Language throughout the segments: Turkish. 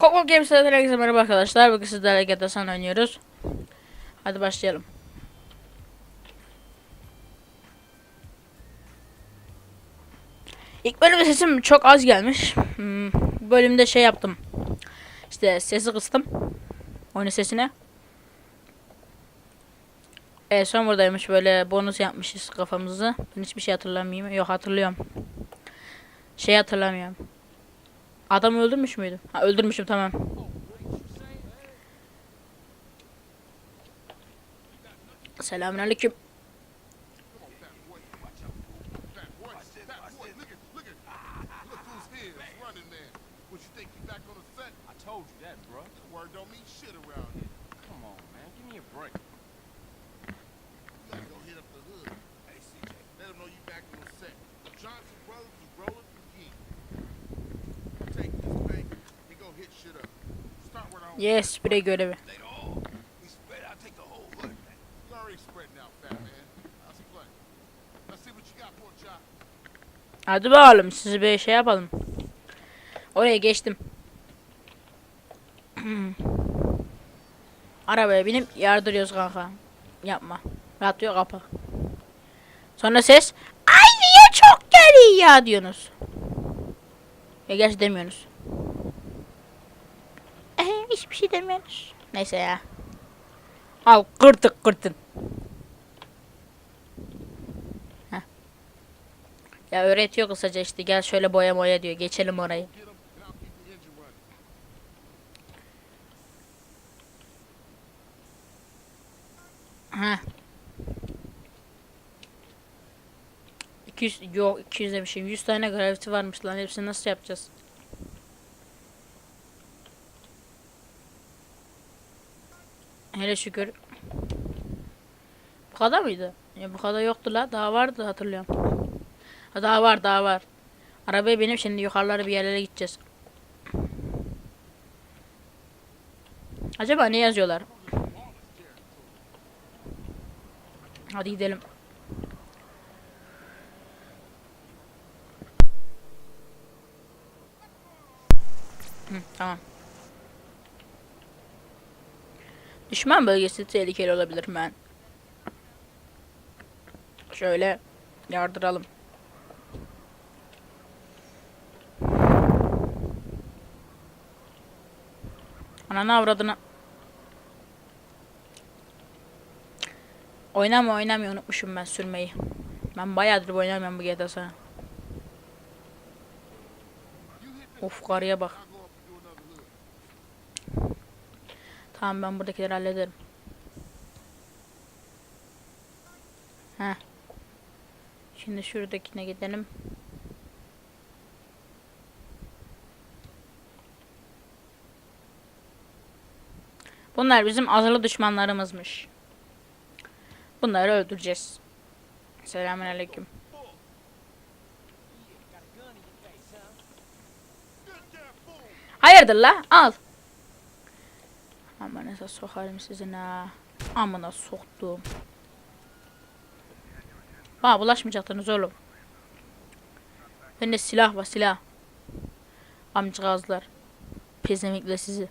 Coco Games'e herkese merhaba arkadaşlar. Bugün sizlerle GTA San oynuyoruz. Hadi başlayalım. İlk bölümde sesim çok az gelmiş. Hmm, bölümde şey yaptım. İşte sesi kıstım. Oyun sesine. E son buradaymış böyle bonus yapmışız kafamızı. Ben hiçbir şey hatırlamıyorum. Yok hatırlıyorum. Şey hatırlamıyorum. Adam öldürmüş müydüm? Ha öldürmüşüm tamam. Selamünaleyküm. Got, poor chop. Hadi bakalım sizi bir şey yapalım. Oraya geçtim. Arabaya binip yardırıyoruz kanka. Yapma. Radyo kapa. Sonra ses Ay niye çok geliyor ya diyorsunuz. Ya gerçi demiyorsunuz. Hiçbir şey demiyorsunuz. Neyse ya. Al kırtık kırtın. Ya öğretiyor kısaca işte gel şöyle boya boya diyor. Geçelim orayı. Ha. 200 yok 200 demişim. 100 tane gravity varmış lan. Hepsini nasıl yapacağız? Hele şükür. Bu kadar mıydı? Ya bu kadar yoktu la. Daha vardı hatırlıyorum. Ha, daha var daha var. Arabaya binip şimdi yukarılara bir yerlere gideceğiz. Acaba ne yazıyorlar? Hadi gidelim. Hı, tamam. Düşman bölgesi tehlikeli olabilir ben. Şöyle yardıralım. Ananı avradını. Oynama oynamıyor unutmuşum ben sürmeyi. Ben bayağıdır oynamıyorum bu GTA San. Of karıya bak. I'll go up and do another hood. Tamam ben buradakileri hallederim. Heh. Şimdi şuradakine gidelim. Bunlar bizim azılı düşmanlarımızmış. Bunları öldüreceğiz. Selamünaleyküm. Hayırdır la? Al. Aman esas sokarım sizin ha. Amına soktum. Bana bulaşmayacaktınız oğlum. Bende silah var silah. Amcıgazlar. Pezemikle sizi.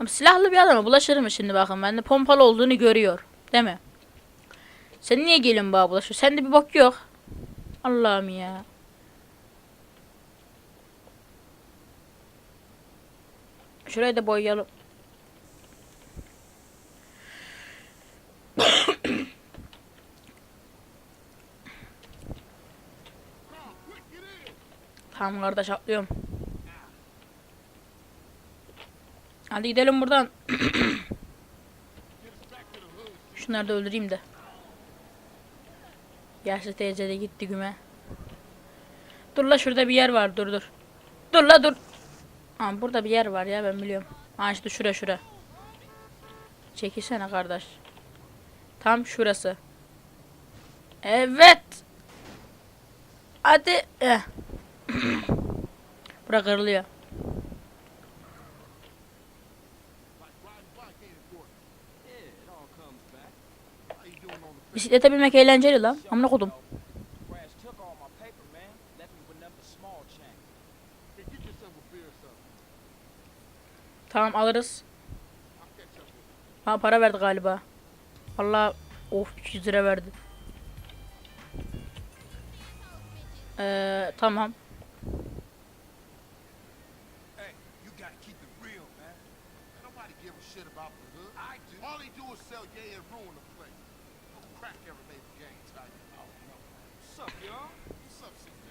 Ama silahlı bir adama bulaşır mı şimdi bakın. Bende pompalı olduğunu görüyor. Değil mi? Sen niye gelin bana bulaşıyor? Sende bir bok yok. Allah'ım ya. Şurayı da boyayalım. Tamam kardeş atlıyorum. Hadi gidelim buradan. Şunları da öldüreyim de. Yaşlı teyze de gitti güme. Dur la şurada bir yer var dur dur. Dur la dur. Ha burada bir yer var ya ben biliyorum. Ha işte şura şura. Çekilsene kardeş. Tam şurası. Evet. Hadi. Eh. Bura kırılıyor. Bisiklete binmek eğlenceli lan. Amına kodum. Tamam alırız. Ha para verdi galiba. Allah of 200 lira verdi. Ee, tamam. Sell gay and ruin the place. Crack ever made the game tight. Oh, no. What's up, y'all? What's up, CJ?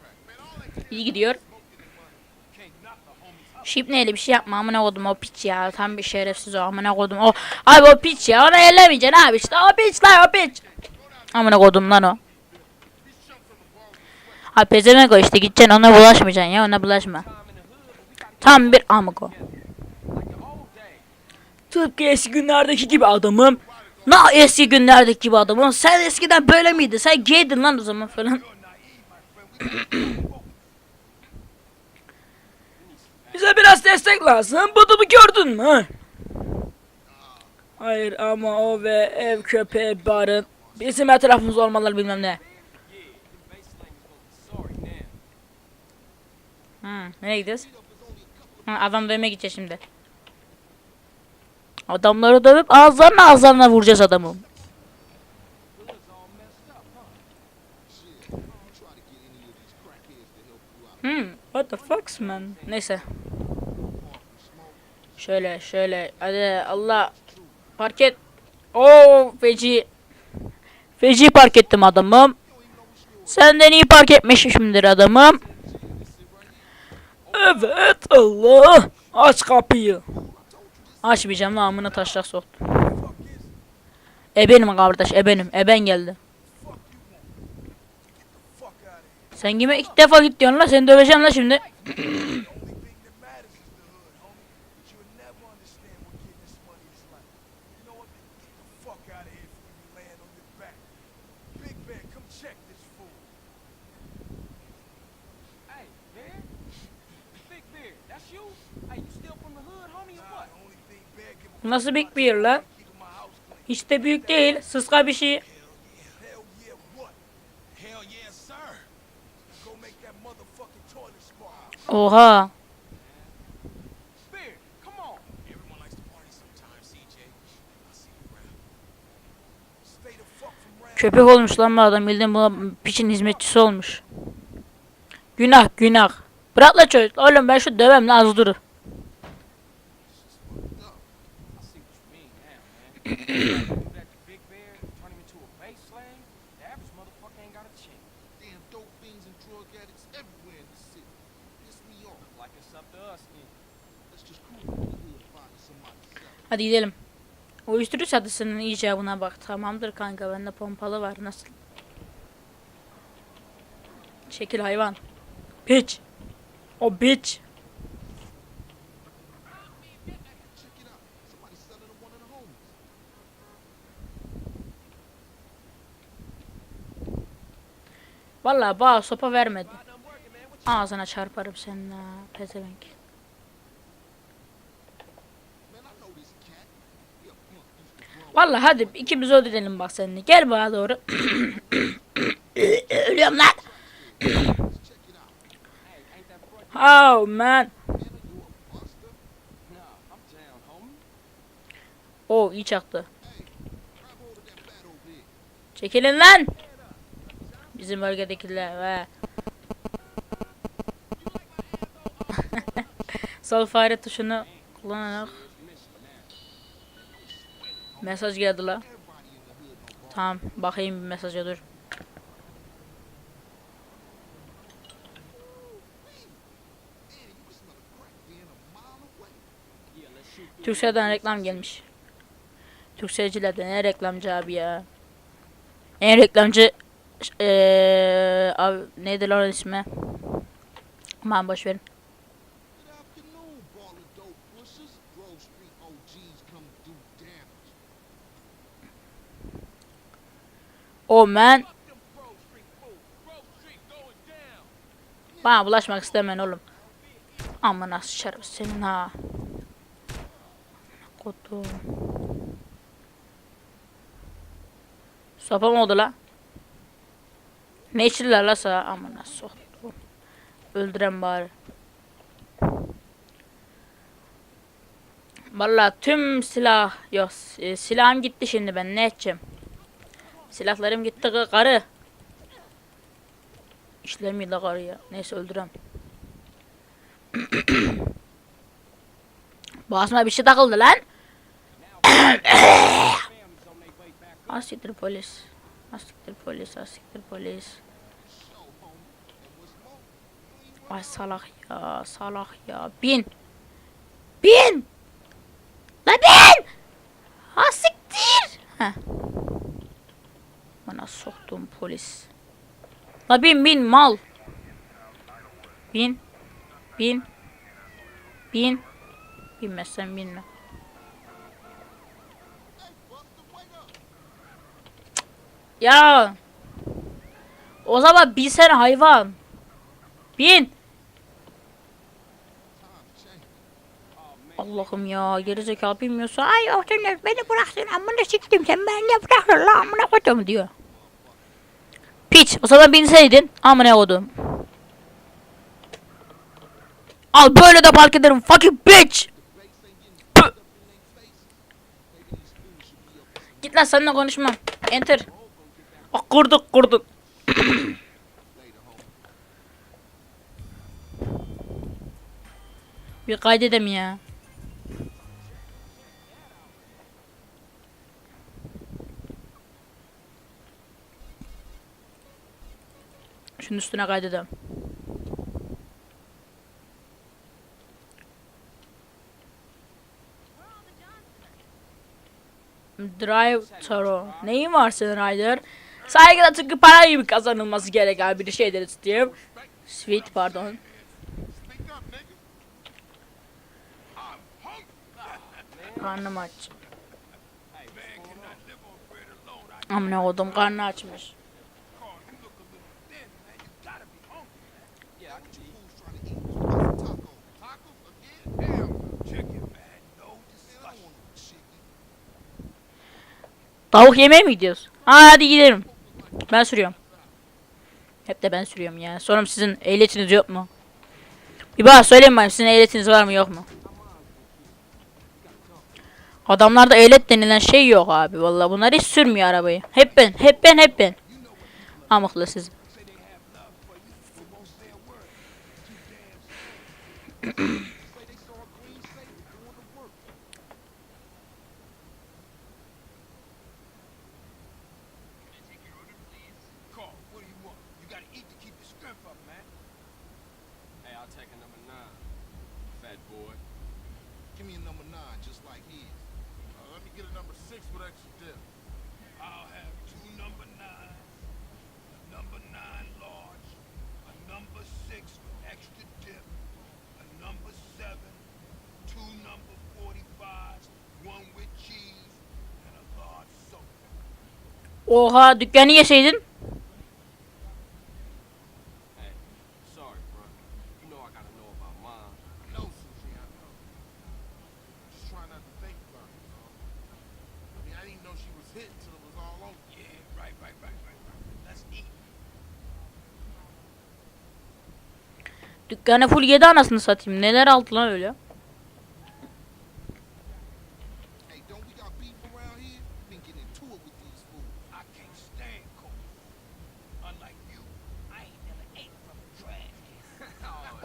Crack. Man, all care İyi gidiyor. about is smoking and money. Can't knock the homies up. Şip neyle bir şey yapma amına kodum o piç ya. Tam bir şerefsiz o amına kodum. O abi o piç ya. Onu ellemeyeceksin abi işte. O piç lan o piç. Amına kodum lan o. Abi pezemek o işte gideceksin ona bulaşmayacaksın ya ona bulaşma. Tam bir amık o. Tıpkı eski günlerdeki gibi adamım. Na eski günlerdeki gibi adamım. Sen eskiden böyle miydin? Sen gaydin lan o zaman falan. Bize biraz destek lazım. Bu adamı gördün mü? Hayır ama o ve ev köpeği barın bizim etrafımız olmaları bilmem ne. Hmm, nereye gidiyoruz? Ha, adam dövmeye gideceğiz şimdi. Adamları dövüp ağızlarına ağızlarına vuracağız adamı. Hmm, what the fuck man? Neyse. Şöyle şöyle hadi Allah park et. Oo feci. Feci park ettim adamım. Senden iyi park etmişimdir adamım. Evet Allah. Aç kapıyı. Açmayacağım lan amına taşlak soktu. E benim kardeş e benim. E ben geldi. Sen kime ilk defa git diyorsun lan seni döveceğim lan şimdi. Nasıl big bir yer lan? Hiç de büyük değil. Sıska bir şey. Oha. Köpek olmuş lan bu adam. Bildiğin bu piçin hizmetçisi olmuş. Günah günah. Bırak la çocuk. Oğlum ben şu dövem lan az dur. Hadi gidelim. Uyuşturucu satısının icabına bak. Tamamdır kanka bende pompalı var. Nasıl? Çekil hayvan. Piç. O bitch. Vallahi bana sopa vermedi. Ağzına çarparım senin ha. Pezevenk. Vallahi hadi ikimiz öldürelim bak seninle. Gel bana doğru. Ölüyorum lan. Oh man. Man, are you a buster? Nah, I'm down, homie. O iyi çaktı. Hey, grab Bizim bölgedekiler ve Sol fare tuşunu kullanarak mesaj geldi la. Tamam bakayım bir mesaja dur. Türkcell'den reklam gelmiş. Türkcell'cilerden ne reklamcı abi ya. En reklamcı eee abi neydi lan ismi? Aman boş verin. Oh man. Bana bulaşmak istemeyin oğlum. Amına sıçarım senin ha. Kodum. Sopa mı oldu la? Ne içtiler la sana? Amına soktum. Öldüren bari. Vallahi tüm silah yok. e, silahım gitti şimdi ben ne edeceğim? Silahlarım gitti karı. İşlemiyor da karı ya. Neyse öldürem. Boğazıma bir şey takıldı lan. Asiktir polis. Asiktir polis. Asiktir polis. Ay salak ya. Salak ya. Bin. Bin. La bin. Asiktir. Heh. Bana soktum polis. La bin bin mal. Bin. Bin. Bin. Binmezsen binme. Ya. O zaman binsene hayvan. Bin. Allah'ım ya gerizekalı bilmiyorsa ay de beni bıraktın amına siktim sen beni de bıraktın la amına koydum diyor. Piç o zaman binseydin amına koydum. Al böyle de park ederim fucking bitch. Git lan seninle konuşmam. Enter. Ah, kurduk kurduk. Bir kaydedem ya. Şunun üstüne kaydedem. Drive Taro. Neyin var senin Ryder? Saygıda tıpkı para gibi kazanılması gereken bir şeydir istiyorum. Sweet pardon. Karnım aç. Amına kodum karnı açmış. Tavuk yemeye mi gidiyoruz? Ha, hadi gidelim. Ben sürüyorum. Hep de ben sürüyorum ya. Sonra sizin ehliyetiniz yok mu? Bir bana söyleyin bakayım sizin ehliyetiniz var mı yok mu? Adamlarda ehliyet denilen şey yok abi. Vallahi bunlar hiç sürmüyor arabayı. Hep ben, hep ben, hep ben. Amıklı siz. Fat boy. Give me a number nine, just like his. Uh, let me get a number six with extra dip. I'll have two number nines, a number nine large, a number six with extra dip, a number seven, two number 45s, one with cheese, and a large soda. Oha dükkanı yeseydin.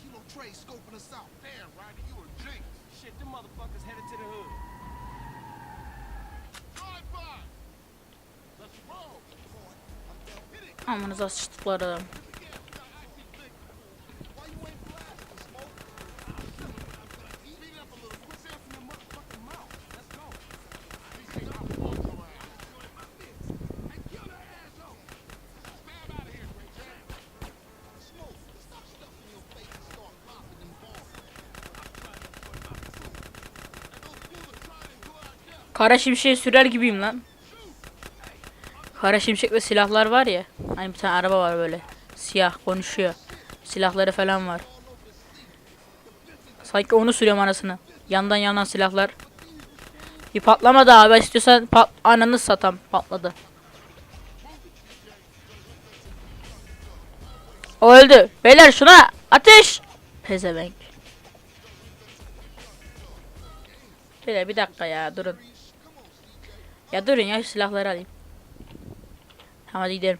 Kilo Trey scoping us out. Damn, Ryder, you a jinx. Shit, them motherfuckers headed to the hood. Amanıza sıçtıkları. Kara şimşeği sürer gibiyim lan. Kara şimşek ve silahlar var ya. Hani bir tane araba var böyle. Siyah konuşuyor. Silahları falan var. Sanki onu sürüyorum anasını. Yandan yandan silahlar. Bir patlamadı abi. İstiyorsan pat ananı satam. Patladı. O öldü. Beyler şuna Ateş! Pezevenk. Şöyle bir dakika ya durun. Ya durun ya silahları alayım. Hadi gidelim.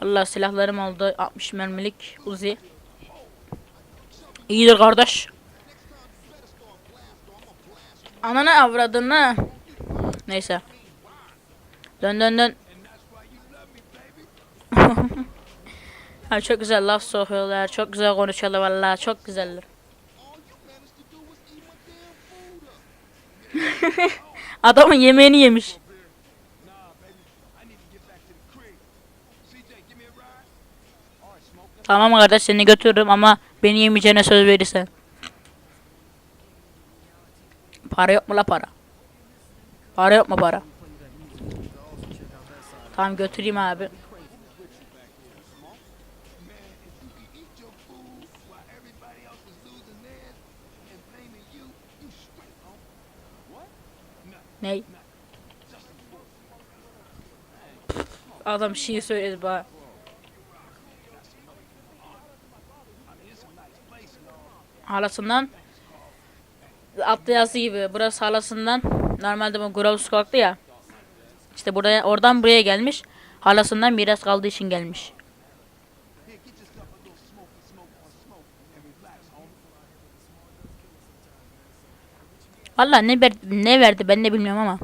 Allah silahlarım oldu. 60 mermilik Uzi. İyidir kardeş. Ananı avradını. Neyse. Dön dön dön. ha, çok güzel laf sokuyorlar. Çok güzel konuşuyorlar vallahi. Çok güzeller. Adamın yemeğini yemiş. Nah, baby. I need to get back to the crib. CJ, give me a ride. Alright, smoke. Let's Tamam kardeş seni götürürüm ama beni yemeyeceğine söz verirsen. Para yok mu la para? Para yok mu para? Tamam götüreyim abi. Ney? Adam şey söyledi bana. Halasından atlı yazı gibi. Burası halasından. Normalde bu Grove Sokak'tı ya. İşte buraya oradan buraya gelmiş. Halasından miras kaldığı için gelmiş. Valla ne, ver, ne verdi ben de bilmiyorum ama.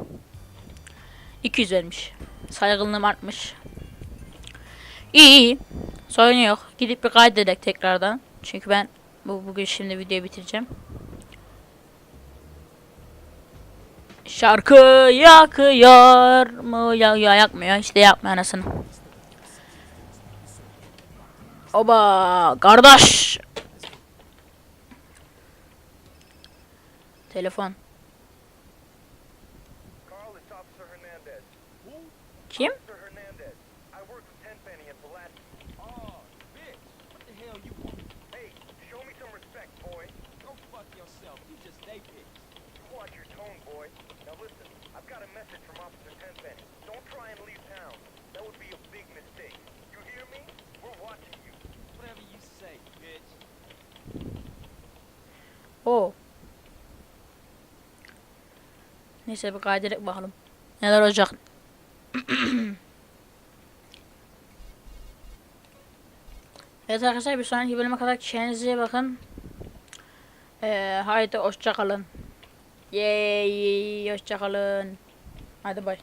200 vermiş. Saygınlığım artmış. İyi iyi. Sorun yok. Gidip bir kaydedek tekrardan. Çünkü ben bu bugün şimdi videoyu bitireceğim. Şarkı yakıyor mu? Ya, ya yakmıyor. İşte yakmıyor anasını. Oba kardeş. Telefon. Kim? Neyse bir kaydedek bakalım. Neler olacak? evet arkadaşlar bir sonraki bölüme kadar kendinize bakın. Ee, haydi hoşça kalın. Yay, hoşça kalın. Hadi bay.